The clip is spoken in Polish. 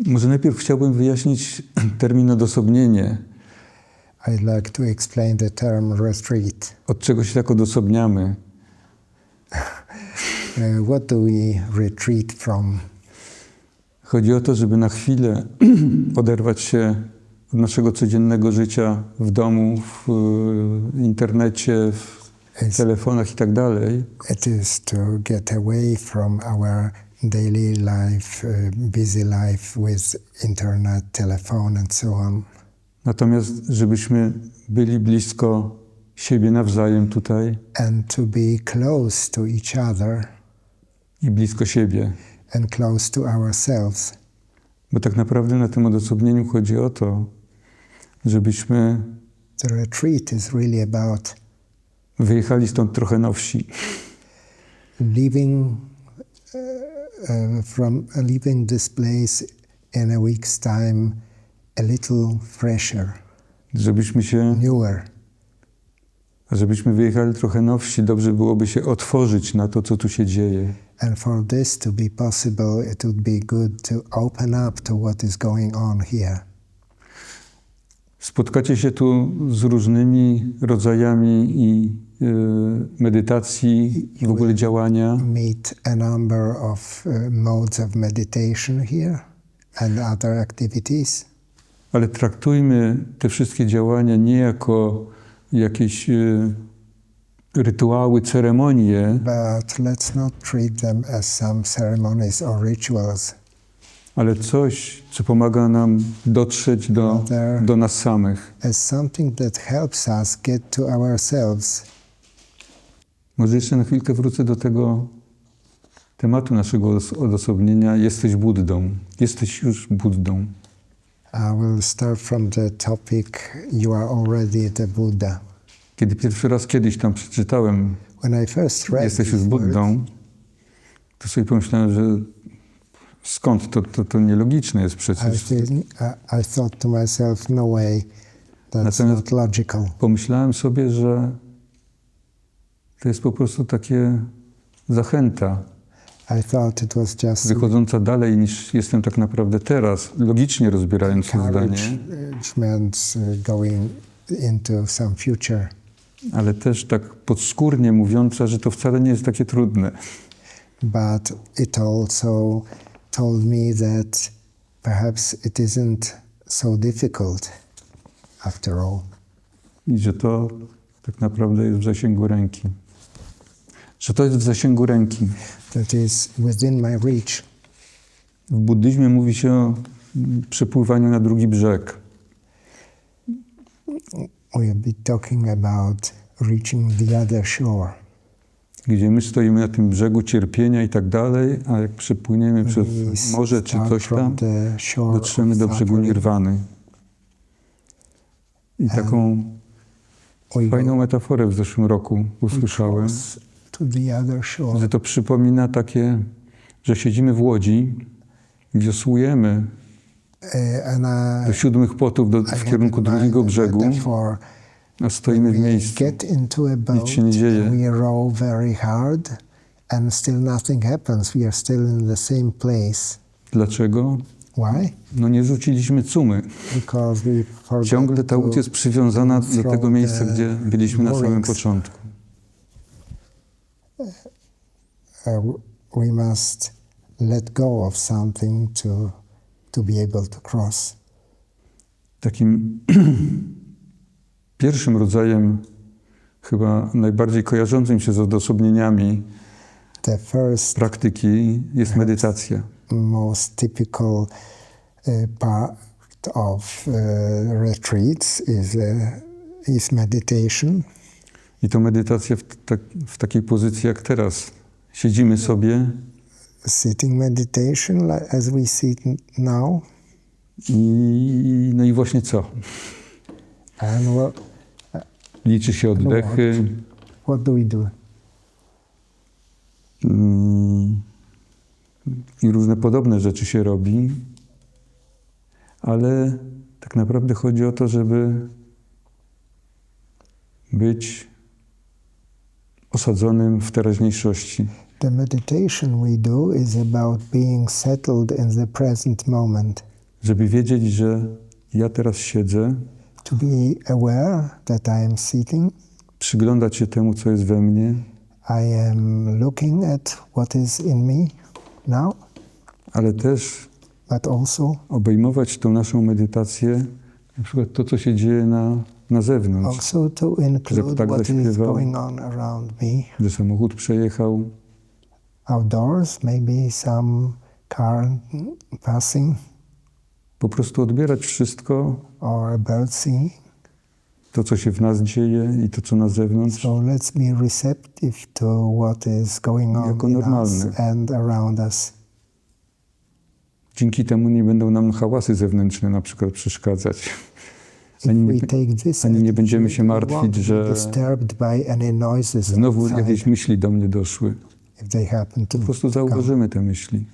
Może najpierw chciałbym wyjaśnić termin odosobnienie. I'd like to explain the term retreat. Od czego się tak odosobniamy? Uh, what do we retreat from? Chodzi o to, żeby na chwilę oderwać się od naszego codziennego życia w domu, w y, internecie, w telefonach i tak dalej, It is to get away from our daily life, uh, busy life with internet, telephone, and so on, natomiast żebyśmy byli blisko siebie nawzajem tutaj and to be close to each other i blisko siebie. and close to ourselves. Bo tak naprawdę na tym odosobnieniu chodzi o to, żebyśmy The retreat is really about wyjechali stąd trochę nowsi. leaving uh, uh, from leaving this place in a week's time a little fresher, Żebyśmy się, newer. żebyśmy wyjechali trochę nowsi, dobrze byłoby się otworzyć na to, co tu się dzieje. And for this to be possible, it would be good to open up to what is going on here. Spotkacie się tu z różnymi rodzajami i y, medytacji, w ogóle działania. Meet a number of uh, modes of meditation here and other activities, Ale traktujmy te wszystkie działania nie jako jakieś y, rytuały, ceremonie, but let's not treat them as some ceremonies or rituals. Ale coś, co pomaga nam dotrzeć do, do nas samych. as something that helps us get to ourselves. Może jeszcze na chwilkę wrócę do tego tematu naszego odos- odosobnienia. Jesteś Buddą. Jesteś już Buddą. I will start from the topic you are already the Buddha. Kiedy pierwszy raz kiedyś tam przeczytałem When I first read Jesteś już Buddą, to sobie pomyślałem, że skąd to, to, to nielogiczne jest przecież. I, I thought to myself, no way, that's Natomiast- not logical. Pomyślałem sobie, że to jest po prostu takie zachęta, I thought it was just wychodząca dalej niż jestem tak naprawdę teraz, logicznie rozbierając to zdanie, uh, going into some future. ale też tak podskórnie mówiąca, że to wcale nie jest takie trudne. But it also told me that perhaps it isn't so difficult after all. I że to tak naprawdę jest w zasięgu ręki. Że to jest w zasięgu ręki. that is within my reach. W buddyzmie mówi się o przepływaniu na drugi brzeg. We'll be talking about reaching the other shore. Gdzie my stoimy na tym brzegu cierpienia i tak dalej, a jak przepłyniemy przez We morze czy start coś tam, dotrzemy do brzegu nirwany. I taką fajną metaforę w zeszłym roku usłyszałem, że to przypomina takie, że siedzimy w łodzi, wiosłujemy Uh, and I, do siódmych potów do, w kierunku drugiego brzegu, stoimy w miejscu. get into a boat się nie dzieje. we row very hard and still nothing happens. We are still in the same place. Dlaczego? Why? No nie rzuciliśmy cumy. Because we Ciągle ta łódź jest przywiązana do tego miejsca, gdzie byliśmy na samym początku. uh, we must let go of something to to be able to cross. Takim pierwszym rodzajem, chyba najbardziej kojarzącym się z odosobnieniami praktyki jest medytacja. most typical uh, part of uh, retreats is uh, is meditation, I to medytacja w, tak, w takiej pozycji jak teraz. Siedzimy sobie sitting meditation as we sit now, i no i właśnie co? and what Liczy się oddechy, what do we do? mm, i różne podobne rzeczy się robi, ale tak naprawdę chodzi o to, żeby być osadzonym w teraźniejszości. The meditation we do is about being settled in the present moment, żeby wiedzieć, że ja teraz siedzę, to be aware that I am sitting, przyglądać się temu, co jest we mnie, I am looking at what is in me now, ale też but also obejmować tą naszą medytację, na przykład to, co się dzieje na, na zewnątrz, also to include ptak what is going on around me. że samochód przejechał, Outdoors, maybe some car passing po prostu odbierać wszystko, or to, co się w nas dzieje i to, co na zewnątrz, So let's be receptive to what is going on Jako in us normalne. and around us. Dzięki temu nie będą nam hałasy zewnętrzne na przykład przeszkadzać. Ani nie, we take this ani nie attitude, będziemy się we martwić, won't be że disturbed by any noises znowu outside jakieś myśli do mnie doszły. if they happen to Po prostu come. zauważymy te myśli.